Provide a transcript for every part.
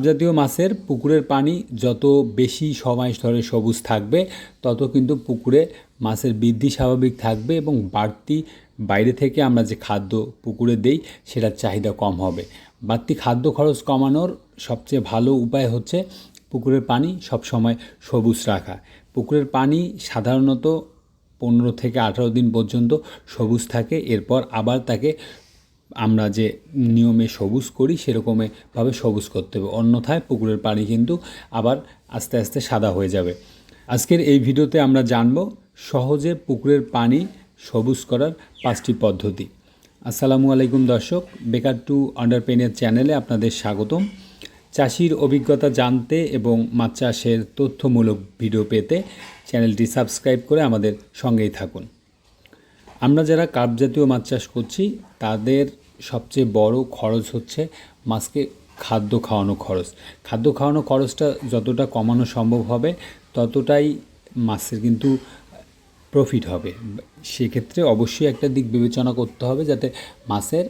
জাতীয় মাছের পুকুরের পানি যত বেশি সময় ধরে সবুজ থাকবে, তত কিন্তু পুকুরে মাছের বৃদ্ধি স্বাভাবিক থাকবে এবং বাড়তি বাইরে থেকে আমরা যে খাদ্য পুকুরে দেই, সেটার চাহিদা কম হবে। বাড়তি খাদ্য খরচ কমানোর সবচেয়ে ভালো উপায় হচ্ছে পুকুরের পানি সবসময় সবুজ রাখা। পুকুরের পানি সাধারণত পনেরো থেকে আঠারো দিন পর্যন্ত সবুজ থাকে, এরপর আবার তাকে আমরা যে নিয়মে সবুজ করি সেরকমভাবে সবুজ করতে হবে। অন্যথায় পুকুরের পানি কিন্তু আবার আস্তে আস্তে সাদা হয়ে যাবে। আজকের এই ভিডিওতে আমরা জানব সহজে পুকুরের পানি সবুজ করার পাঁচটি পদ্ধতি। আসসালামু আলাইকুম দর্শক, বেকার টু আন্ডারপেনের চ্যানেলে আপনাদের স্বাগতম। চাষির অভিজ্ঞতা জানতে এবং মাছ চাষের তথ্যমূলক ভিডিও পেতে চ্যানেলটি সাবস্ক্রাইব করে আমাদের সঙ্গেই থাকুন। আমরা যারা কার্প জাতীয় মাছ চাষ করছি, তাদের সবচেয়ে বড় খরচ হচ্ছে মাছকে খাদ্য খাওয়ানো খরচ। খাদ্য খাওয়ানো খরচটা যতটা কমানো সম্ভব হবে, ততটাই মাছের কিন্তু প্রফিট হবে। সেক্ষেত্রে অবশ্যই একটা দিক বিবেচনা করতে হবে যাতে মাছের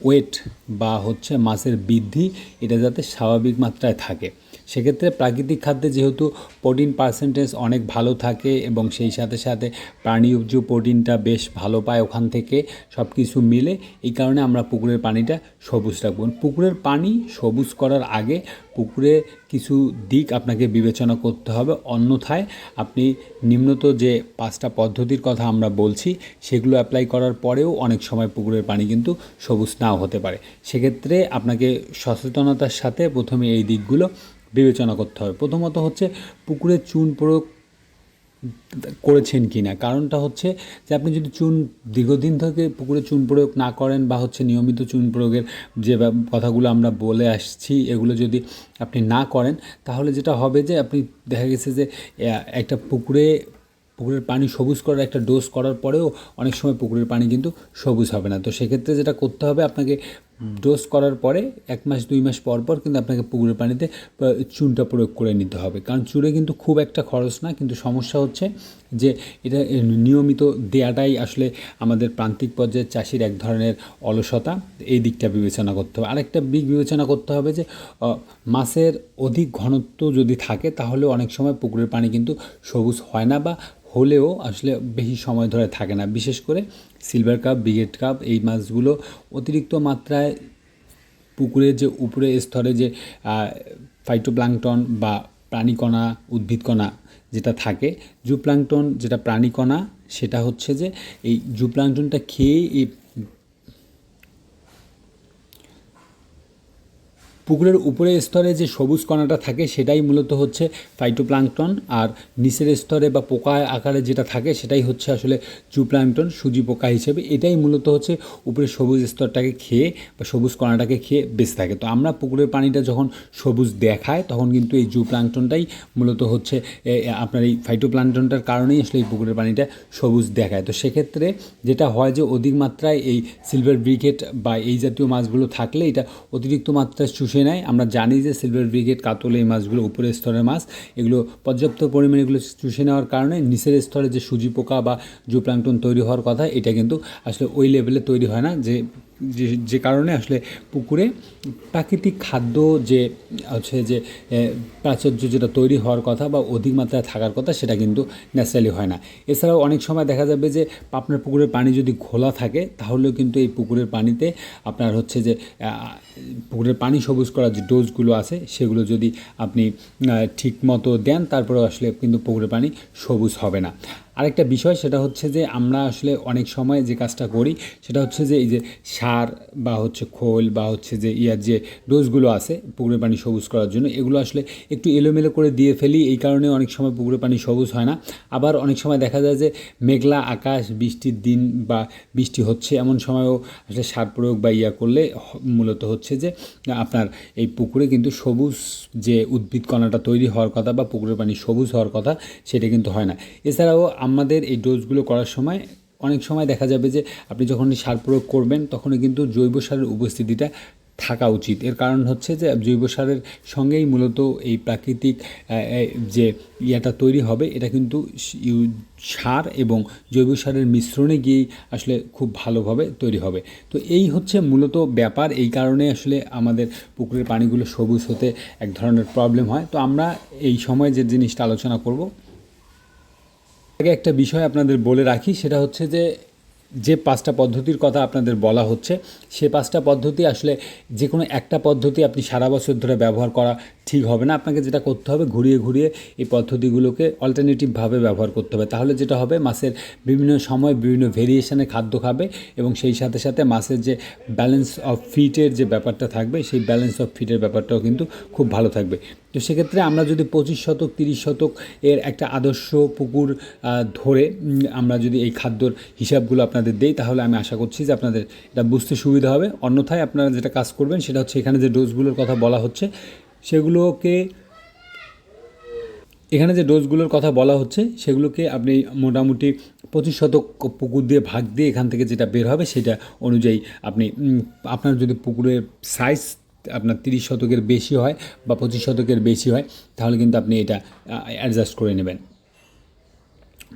ওয়েট বা হচ্ছে মাছের বৃদ্ধি এটা যাতে স্বাভাবিক মাত্রায় থাকে। সেক্ষেত্রে প্রাকৃতিক খাদ্যে যেহেতু প্রোটিন পার্সেন্টেজ অনেক ভালো থাকে এবং সেই সাথে সাথে প্রাণী প্রাণীজ প্রোটিনটা বেশ ভালো পায় ওখান থেকে সব কিছু মিলে, এই কারণে আমরা পুকুরের পানিটা সবুজ রাখব। পুকুরের পানি সবুজ করার আগে পুকুরে কিছু দিক আপনাকে বিবেচনা করতে হবে। অন্যথায় আপনি নিম্নত যে পাঁচটা পদ্ধতির কথা আমরা বলছি, সেগুলো অ্যাপ্লাই করার পরেও অনেক সময় পুকুরের পানি কিন্তু সবুজ নাও হতে পারে। সেক্ষেত্রে আপনাকে সচেতনতার সাথে প্রথমে এই দিকগুলো বিবেচনা করতে হবে প্রথমত হচ্ছে পুকুরে চুন প্রয়োগ করেছেন কি না কারণটা হচ্ছে যে আপনি যদি চুন দীর্ঘদিন থেকে পুকুরে চুন প্রয়োগ না করেন বা হচ্ছে নিয়মিত চুন প্রয়োগের যে কথাগুলো আমরা বলে আসছি, এগুলো যদি আপনি না করেন, তাহলে যেটা হবে যে আপনি দেখা গেছে যে একটা পুকুরে, পুকুরের পানি সবুজ করার একটা ডোজ করার পরেও অনেক সময় পুকুরের পানি কিন্তু সবুজ হবে না। তো সেক্ষেত্রে যেটা করতে হবে, আপনাকে ডোজ করার পরে এক মাস, দুই মাস পর পর কিন্তু আপনাকে পুকুরের পানিতে চুনটা প্রয়োগ করে নিতে হবে। কারণ চুনে কিন্তু খুব একটা খরচ না, কিন্তু সমস্যা হচ্ছে যে এটা নিয়মিত দেয়াটাই আসলে আমাদের প্রান্তিক পর্যায়ের চাষির এক ধরনের অলসতা। এই দিকটা বিবেচনা করতে হবে। আরেকটা দিক বিবেচনা করতে হবে যে মাছের অধিক ঘনত্ব যদি থাকে, তাহলে অনেক সময় পুকুরের পানি কিন্তু সবুজ হয় না বা হলেও আসলে বেশি সময় ধরে থাকে না। বিশেষ করে সিলভার কাপ ব্রিগেড কাপ এই মাছগুলো অতিরিক্ত মাত্রায় পুকুরের যে উপরে স্তরে যে ফাইটোপ্লাংটন বা প্রাণীকণা, উদ্ভিদকণা যেটা থাকে জুপ্লাংটন যেটা প্রাণীকণা, সেটা হচ্ছে যে এই জুপ্লাংটনটা খেয়েই এই পুকুরের উপরের স্তরে যে সবুজ কণাটা থাকে, সেটাই মূলত হচ্ছে ফাইটোপ্লাঙ্কটন আর নিচের স্তরে বা পোকা আকারে যেটা থাকে, সেটাই হচ্ছে আসলে জুপ্লাঙ্কটন সুজি পোকা হিসেবে। এটাই মূলত হচ্ছে উপরে সবুজ স্তরটাকে খেয়ে বা সবুজ কণাটাকে খেয়ে বেঁচে থাকে। তো আমরা পুকুরের পানিটা যখন সবুজ দেখায়, তখন কিন্তু এই জুপ্লাঙ্কটনটাই মূলত হচ্ছে আপনার এই ফাইটোপ্লাঙ্কটনটার কারণেই আসলে এই পুকুরের পানিটা সবুজ দেখায়। তো সেক্ষেত্রে যেটা হয় যে অধিক মাত্রায় এই সিলভার ব্রিকেট বা এই জাতীয় মাছগুলো থাকলে এটা অতিরিক্ত মাত্রায় চুষে নেয়। আমরা জানি যে সিলভার ব্রিগেড কাতল এই মাছগুলো উপরের স্তরের মাছ। এগুলো পর্যাপ্ত পরিমাণে এগুলো চুষে নেওয়ার কারণে নিচের স্তরে যে সুজি পোকা বা জুপ্রাংটন তৈরি হওয়ার কথা, এটা কিন্তু আসলে ওই লেভেলে তৈরি হয় না যে যে- যে কারণে আসলে পুকুরে প্রাকৃতিক খাদ্য যে, হচ্ছে যে প্রাচুর্য যেটা তৈরি হওয়ার কথা বা অধিক মাত্রায় থাকার কথা সেটা কিন্তু ন্যাচারালি হয় না। এছাড়াও অনেক সময় দেখা যাবে যে, আপনার পুকুরের পানি যদি খোলা থাকে, তাহলেও কিন্তু এই পুকুরের পানিতে আপনার হচ্ছে যে পুকুরের পানি সবুজ করার যে ডোজগুলো আছে, সেগুলো যদি আপনি ঠিক মতো দেন, তারপরেও আসলে কিন্তু পুকুরের পানি সবুজ হবে না। আরেকটা বিষয় সেটা হচ্ছে যে আমরা আসলে অনেক সময় যে কাজটা করি, সেটা হচ্ছে যে এই যে সার বা হচ্ছে খোল বা হচ্ছে যে ইয়ার যে ডোজগুলো আছে পুকুরের পানি সবুজ করার জন্য, এগুলো আসলে একটু এলোমেলো করে দিয়ে ফেলি, এই কারণে অনেক সময় পুকুরের পানি সবুজ হয় না। আবার অনেক সময় দেখা যায় যে মেঘলা আকাশ, বৃষ্টির দিন বা বৃষ্টি হচ্ছে, এমন সময়ও আসলে সার প্রয়োগ বা ইয়া করলে মূলত হচ্ছে যে আপনার এই পুকুরে কিন্তু সবুজ যে উদ্ভিদ কণাটা তৈরি হওয়ার কথা বা পুকুরের পানি সবুজ হওয়ার কথা, সেটা কিন্তু হয় না। এছাড়াও আমাদের এই ডোজগুলো করার সময় অনেক সময় দেখা যাবে যে আপনি যখন সার প্রয়োগ করবেন, তখনই কিন্তু জৈব সারের উপস্থিতিটা থাকা উচিত। এর কারণ হচ্ছে যে জৈব সারের সঙ্গেই মূলত এই প্রাকৃতিক যে ইয়াটা তৈরি হবে, এটা কিন্তু সার এবং জৈব সারের মিশ্রণে গিয়েই আসলে খুব ভালোভাবে তৈরি হবে। তো এই হচ্ছে মূলত ব্যাপার। এই কারণে আসলে আমাদের পুকুরের পানিগুলো সবুজ হতে এক ধরনের প্রবলেম হয়। তো আমরা এই সময় যে জিনিসটা আলোচনা করব আগে একটা বিষয় আপনাদের বলে রাখি সেটা হচ্ছে যে যে পাঁচটা পদ্ধতির কথা আপনাদের বলা হচ্ছে, সে পাঁচটা পদ্ধতি আসলে যে কোনো একটা পদ্ধতি আপনি সারা বছর ধরে ব্যবহার করা ঠিক হবে না। আপনাকে যেটা করতে হবে, ঘুরিয়ে ঘুরিয়ে এই পদ্ধতিগুলোকে অল্টারনেটিভভাবে ব্যবহার করতে হবে। তাহলে যেটা হবে মাছের বিভিন্ন সময় বিভিন্ন ভেরিয়েশনে খাদ্য খাবে এবং সেই সাথে সাথে মাছের যে ব্যালেন্স অফ ফিটের যে ব্যাপারটা থাকবে, সেই ব্যালেন্স অফ ফিটের ব্যাপারটাও কিন্তু খুব ভালো থাকবে। তো সেক্ষেত্রে আমরা যদি পঁচিশ শতক, তিরিশ শতক এর একটা আদর্শ পুকুর ধরে আমরা যদি এই খাদ্যর হিসাবগুলো আপনাদের দেই, তাহলে আমি আশা করছি যে আপনাদের এটা বুঝতে সুবিধা হবে। অন্যথায় আপনারা যেটা কাজ করবেন, সেটা হচ্ছে এখানে যে ডোজগুলোর কথা বলা হচ্ছে, সেগুলোকে এখানে যে ডোজগুলোর কথা বলা হচ্ছে, সেগুলোকে আপনি মোটামুটি পঁচিশ শতক পুকুর দিয়ে ভাগ দিয়ে এখান থেকে যেটা বের হবে, সেটা অনুযায়ী আপনি আপনার যদি পুকুরের সাইজ আপনার তিরিশ শতকের বেশি হয় বা পঁচিশ শতকের বেশি হয়, তাহলে কিন্তু আপনি এটা অ্যাডজাস্ট করে নেবেন।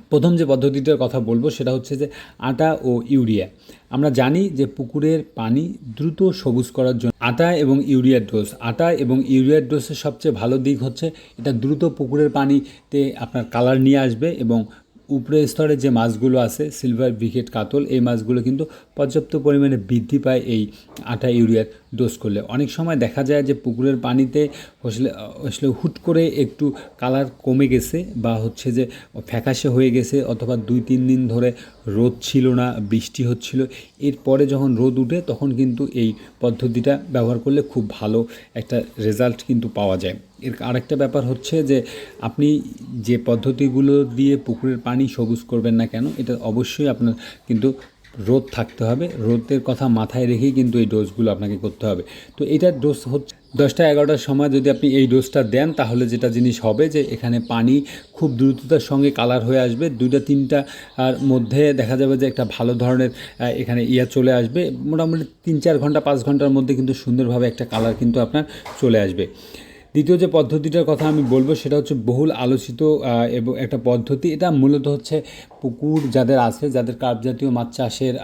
প্রথম যে পদ্ধতিটার কথা বলব সেটা হচ্ছে যে আটা ও ইউরিয়া। আমরা জানি যে পুকুরের পানি দ্রুত সবুজ করার জন্য আটা এবং ইউরিয়ার ডোজ। আটা এবং ইউরিয়ার ডোজের সবচেয়ে ভালো দিক হচ্ছে এটা দ্রুত পুকুরের পানিতে আপনার কালার নিয়ে আসবে এবং উপরের স্তরে যে মাছগুলো আছে সিলভার ব্রিকেট কাতল, এই মাছগুলো কিন্তু পর্যাপ্ত পরিমাণে বৃদ্ধি পায় এই আটা ইউরিয়ার ডোজ করলে। অনেক সময় দেখা যায় যে পুকুরের পানিতে আসলে আসলে হুট করে একটু কালার কমে গেছে বা হচ্ছে যে ফ্যাকাশে হয়ে গেছে অথবা দুই, তিন দিন ধরে রোদ ছিল না, বৃষ্টি হচ্ছিল, এরপরে যখন রোদ উঠে তখন কিন্তু এই পদ্ধতিটা ব্যবহার করলে খুব ভালো একটা রেজাল্ট কিন্তু পাওয়া যায়। এর আরেকটা ব্যাপার হচ্ছে যে আপনি যে পদ্ধতিগুলো দিয়ে পুকুরের পানি সবুজ করবেন না কেন, এটা অবশ্যই আপনার কিন্তু রোদ থাকতে হবে। রোদের কথা মাথায় রেখেই কিন্তু এই ডোজগুলো আপনাকে করতে হবে। তো এটার ডোজ হচ্ছে দশটা এগারোটার সময় যদি আপনি এই ডোজটা দেন, তাহলে যেটা জিনিস হবে যে এখানে পানি খুব দ্রুততার সঙ্গে কালার হয়ে আসবে। দুইটা তিনটা আর মধ্যে দেখা যাবে যে একটা ভালো ধরনের এখানে ইয়া চলে আসবে। মোটামুটি তিন চার ঘণ্টা, পাঁচ ঘণ্টার মধ্যে কিন্তু সুন্দরভাবে একটা কালার কিন্তু আপনার চলে আসবে। দ্বিতীয় যে পদ্ধতিটার কথা আমি বলব সেটা হচ্ছে বহুল আলোচিত এবং একটা পদ্ধতি। এটা মূলত হচ্ছে পুকুর যাদের আছে, যাদের কার্প জাতীয় মাছ চাষের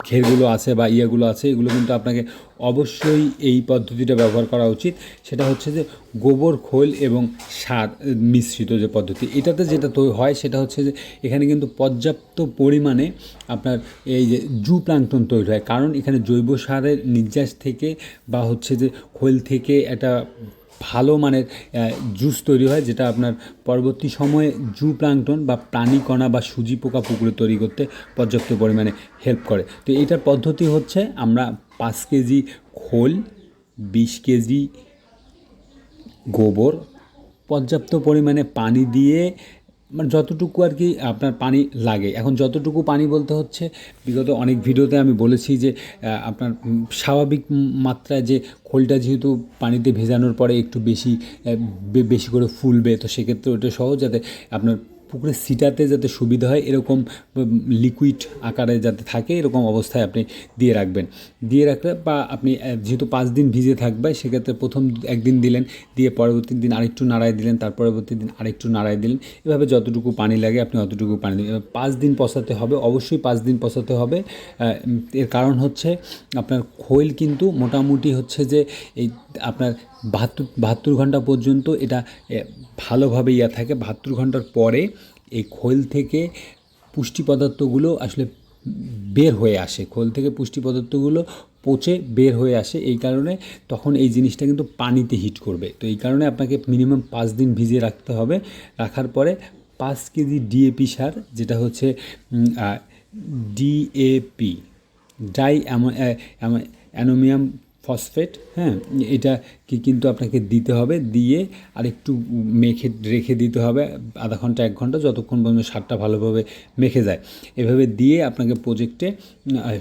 ঘেরগুলো আছে বা ইয়েগুলো আছে, এগুলো কিন্তু আপনাকে অবশ্যই এই পদ্ধতিটা ব্যবহার করা উচিত। সেটা হচ্ছে যে গোবর, খোল এবং সার মিশ্রিত যে পদ্ধতি। এটাতে যেটা তো হয় সেটা হচ্ছে যে এখানে কিন্তু পর্যাপ্ত পরিমাণে আপনার এই যে জু প্লাঙ্কটন তৈরি হয়। কারণ এখানে জৈব সারের নির্যাস থেকে বা হচ্ছে যে খোল থেকে একটা ভালো মানের জুস তৈরি হয়, যেটা আপনার পরবর্তী সময়ে জু প্লাংটন বা প্রাণীকণা বা সুজি পোকা পুকুরে তৈরি করতে পর্যাপ্ত পরিমাণে হেল্প করে। তো এটার পদ্ধতি হচ্ছে আমরা পাঁচ কেজি খোল, বিশ কেজি গোবর, পর্যাপ্ত পরিমাণে পানি দিয়ে মানে যতটুকু আর কি আপনার পানি লাগে। এখন যতটুকু পানি বলতে হচ্ছে, বিগত অনেক ভিডিওতে আমি বলেছি যে আপনার স্বাভাবিক মাত্রায় যে খোলটা যেহেতু পানিতে ভেজানোর পরে একটু বেশি বেশি করে ফুলবে, তো সেক্ষেত্রে ওটা সহজ যাতে আপনার পুকুরে সিটাতে যাতে সুবিধা হয়, এরকম লিকুইড আকারে যাতে থাকে, এরকম অবস্থায় আপনি দিয়ে রাখবেন। দিয়ে রাখলে বা আপনি যেহেতু পাঁচ দিন ভিজে থাকবে, সেক্ষেত্রে প্রথম একদিন দিলেন, দিয়ে পরবর্তী দিন আরেকটু নাড়ায় দিলেন, তার পরবর্তী দিন আরেকটু নাড়ায় দিলেন, এভাবে যতটুকু পানি লাগে আপনি অতটুকু পানি এবার পাঁচ দিন পচাতে হবে, অবশ্যই পাঁচ দিন পচাতে হবে। এর কারণ হচ্ছে, আপনার খৈল কিন্তু মোটামুটি হচ্ছে যে, এই আপনার বাহাত্তর বাহাত্তর ঘণ্টা পর্যন্ত এটা ভালোভাবে ইয়া থাকে। বাহাত্তর ঘণ্টার পরে এই খোল থেকে পুষ্টি পদার্থগুলো আসলে বের হয়ে আসে। খোল থেকে পুষ্টি পদার্থগুলো পচে বের হয়ে আসে এই কারণে তখন এই জিনিসটা কিন্তু পানিতে হিট করবে। তো এই কারণে আপনাকে মিনিমাম পাঁচ দিন ভিজিয়ে রাখতে হবে। রাখার পরে পাঁচ কেজি ডিএপি সার, যেটা হচ্ছে ডিএপি ডাই অ্যানোমিয়াম ফসফেট হ্যাঁ এটা কি কিন্তু আপনাকে দিতে হবে, দিয়ে আরেকটু মেখে, রেখে দিতে হবে, আধা ঘণ্টা, এক ঘণ্টা, যতক্ষণ পর্যন্ত সারটা ভালোভাবে মেখে যায়। এভাবে দিয়ে আপনাকে প্রজেক্টে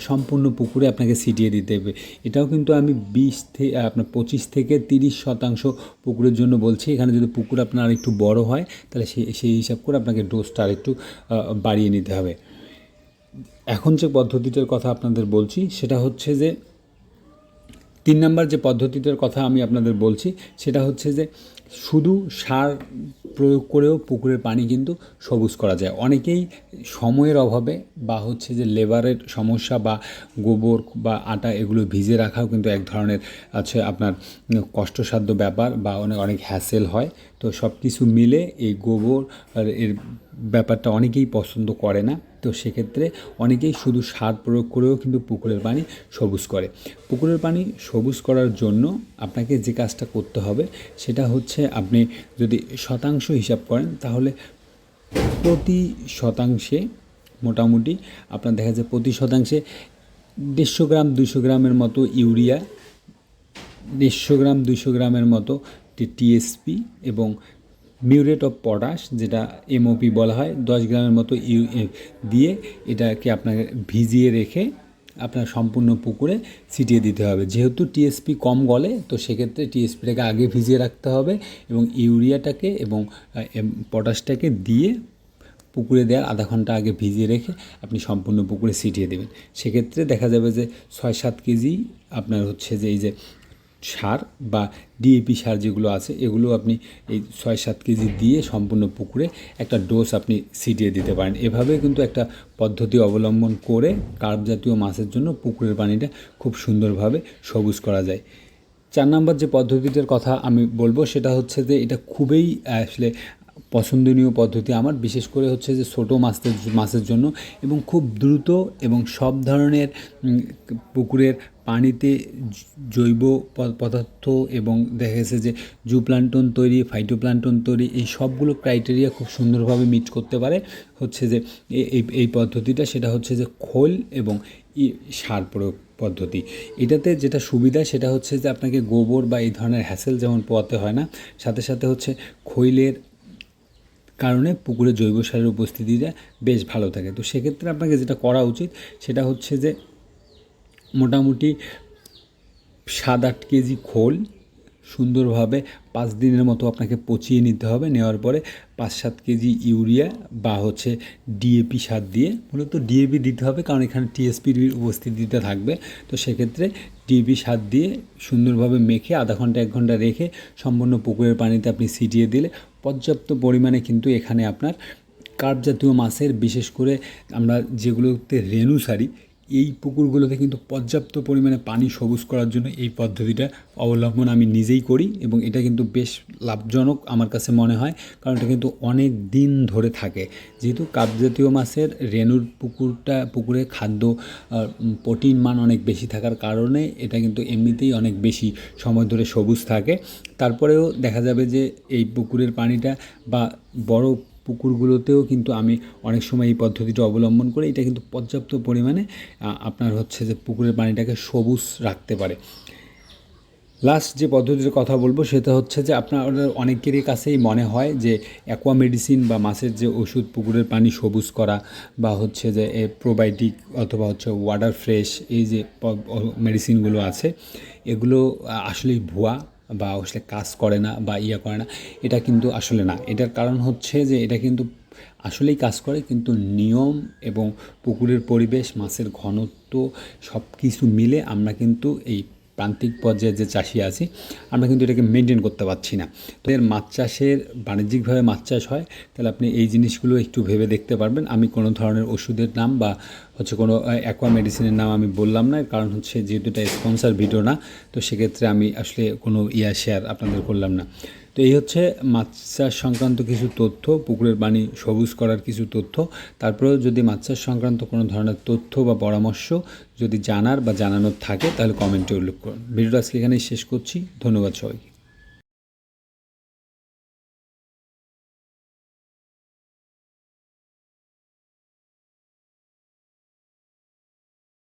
সম্পূর্ণ পুকুরে আপনাকে ছিটিয়ে দিতে হবে। এটাও কিন্তু আমি বিশ থেকে আপনার পঁচিশ থেকে তিরিশ শতাংশ পুকুরের জন্য বলছি। এখানে যদি পুকুর আপনার আরেকটু বড় হয়, তাহলে সেই সেই হিসাব করে আপনাকে ডোজটা আরেকটু বাড়িয়ে নিতে হবে। এখন যে পদ্ধতিটার কথা আপনাদের বলছি, সেটা হচ্ছে যে তিন নম্বর যে পদ্ধতিটার কথা আমি আপনাদের বলছি, সেটা হচ্ছে যে শুধু সার প্রয়োগ করেও পুকুরের পানি কিন্তু সবুজ করা যায়। অনেকেই সময়ের অভাবে বা হচ্ছে যে লেবারের সমস্যা বা গোবর বা আটা এগুলো ভিজে রাখাও কিন্তু এক ধরনের আছে আপনার কষ্টসাধ্য ব্যাপার বা অনেক অনেক হ্যাসেল হয়। তো সব কিছু মিলে এই গোবর এর ব্যাপারটা অনেকেই পছন্দ করে না। তো সেক্ষেত্রে অনেকেই শুধু সার প্রয়োগ করেও কিন্তু পুকুরের পানি সবুজ করে। পুকুরের পানি সবুজ করার জন্য আপনাকে যে কাজটা করতে হবে সেটা হচ্ছে আপনি যদি শতাংশ হিসাব করেন তাহলে প্রতি শতাংশে মোটামুটি আপনার দেখা যায় প্রতি শতাংশে দেড়শো গ্রাম দুশো গ্রামের মতো ইউরিয়া, দেড়শো গ্রাম দুশো গ্রামের মতো টিএসপি এবং মিউরেট অফ পটাশ, যেটা এমওপি বলা হয়, দশ গ্রামের মতো ইউ দিয়ে এটাকে আপনাকে ভিজিয়ে রেখে আপনার সম্পূর্ণ পুকুরে ছিটিয়ে দিতে হবে। যেহেতু টিএসপি কম গলে, তো সেক্ষেত্রে টিএসপিটাকে আগে ভিজিয়ে রাখতে হবে এবং ইউরিয়াটাকে এবং পটাশটাকে দিয়ে পুকুরে দেওয়ার আধা ঘণ্টা আগে ভিজিয়ে রেখে আপনি সম্পূর্ণ পুকুরে ছিটিয়ে দেবেন। সেক্ষেত্রে দেখা যাবে যে ছয় সাত কেজি আপনার হচ্ছে যে এই যে সার বা ডিএপি সার যেগুলো আছে, এগুলো আপনি এই ছয় সাত কেজি দিয়ে সম্পূর্ণ পুকুরে একটা ডোজ আপনি ছিটিয়ে দিতে পারেন। এভাবে কিন্তু একটা পদ্ধতি অবলম্বন করে কার্প জাতীয় মাছের জন্য পুকুরের পানিটা খুব সুন্দরভাবে সবুজ করা যায়। চার নম্বর যে পদ্ধতিটার কথা আমি বলব, সেটা হচ্ছে যে এটা খুবই আসলে পছন্দনীয় পদ্ধতি আমার। বিশেষ করে হচ্ছে যে ছোটো মাছের মাছের জন্য এবং খুব দ্রুত এবং সব ধরনের পুকুরের পানিতে জৈব পদার্থ এবং দেখা গেছে যে জুপ্লান্টন তৈরি, ফাইটোপ্লান্টন তৈরি, এই সবগুলো ক্রাইটেরিয়া খুব সুন্দরভাবে মিট করতে পারে। হচ্ছে যে এই এই পদ্ধতিটা সেটা হচ্ছে যে খোল এবং সার প্রয়োগ পদ্ধতি। এটাতে যেটা সুবিধা সেটা হচ্ছে যে আপনাকে গোবর বা এই ধরনের হ্যাসেল যেমন পোয়াতে হয় না, সাথে সাথে হচ্ছে খৈলের কারণে পুকুরে জৈব সারের উপস্থিতিটা বেশ ভালো থাকে। তো সেক্ষেত্রে আপনাকে যেটা করা উচিত সেটা হচ্ছে যে মোটামুটি সাত আট কেজি খোল সুন্দরভাবে পাঁচ দিনের মতো আপনাকে পচিয়ে নিতে হবে। নেওয়ার পরে পাঁচ সাত কেজি ইউরিয়া বা হচ্ছে ডিএপি সার দিয়ে মূলত ডিএপি দিতে হবে কারণ এখানে টিএসপির উপস্থিতিটা থাকবে। তো সেক্ষেত্রে ডিএপি সার দিয়ে সুন্দরভাবে মেখে আধা ঘণ্টা, এক ঘণ্টা রেখে সম্পূর্ণ পুকুরের পানিতে আপনি ছিটিয়ে দিলে পর্যাপ্ত পরিমাণে কিন্তু এখানে আপনার কার্প জাতীয় মাছের বিশেষ করে আমরা যেগুলোতে রেণু সারি এই পুকুরগুলোতে কিন্তু পর্যাপ্ত পরিমাণে পানি সবুজ করার জন্য এই পদ্ধতিটা অবলম্বন আমি নিজেই করি এবং এটা কিন্তু বেশ লাভজনক আমার কাছে মনে হয়, কারণ এটা কিন্তু অনেক দিন ধরে থাকে। যেহেতু কাপ জাতীয় মাছের রেণুর পুকুরটা, পুকুরে খাদ্য প্রোটিন মান অনেক বেশি থাকার কারণে এটা কিন্তু এমনিতেই অনেক বেশি সময় ধরে সবুজ থাকে। তারপরেও দেখা যাবে যে এই পুকুরের পানিটা বা বড় পুকুরগুলোতেও কিন্তু আমি অনেক সময় এই পদ্ধতিটা অবলম্বন করে এটা কিন্তু পর্যাপ্ত পরিমাণে আপনার হচ্ছে যে পুকুরের পানিটাকে সবুজ রাখতে পারে। লাস্ট যে পদ্ধতির কথা বলব সেটা হচ্ছে যে আপনার অনেকেরই কাছেই মনে হয় যে অ্যাকোয়া মেডিসিন বা মাছের যে ওষুধ পুকুরের পানি সবুজ করা বা হচ্ছে যে এ প্রোবায়োটিক অথবা হচ্ছে ওয়াটার ফ্রেশ এই যে মেডিসিনগুলো আছে, এগুলো আসলেই ভুয়া। বা আসলে কাজ করে না বা ইয়া করে না, এটা কিন্তু আসলে না। এটার কারণ হচ্ছে যে এটা কিন্তু আসলেই কাজ করে, কিন্তু নিয়ম এবং পুকুরের পরিবেশ, মাছের ঘনত্ব সব কিছু মিলে আমরা কিন্তু এই প্রান্তিক পর্যায়ে যে চাষি আছি, আমরা কিন্তু এটাকে মেনটেন করতে পারছি না। তো এর মাছ চাষের, বাণিজ্যিকভাবে মাছ চাষ হয়, তাহলে আপনি এই জিনিসগুলো একটু ভেবে দেখতে পারবেন। আমি কোনো ধরনের ওষুধের নাম বা হচ্ছে কোনো অ্যাকোয়া মেডিসিনের নাম আমি বললাম না কারণ হচ্ছে যেহেতু এটা স্পন্সার ভিডিও না, তো সেক্ষেত্রে আমি আসলে কোনো ইয়া শেয়ার আপনাদের করলাম না। তো এই হচ্ছে মাছ চাষ সংক্রান্ত কিছু তথ্য, পুকুরের পানি সবুজ করার কিছু তথ্য। তারপরেও যদি মাছ চাষ সংক্রান্ত কোনো ধরনের তথ্য বা পরামর্শ যদি জানার বা জানানোর থাকে, তাহলে কমেন্টে উল্লেখ করুন। ভিডিওটা আজকে এখানেই শেষ করছি। ধন্যবাদ সবাইকে।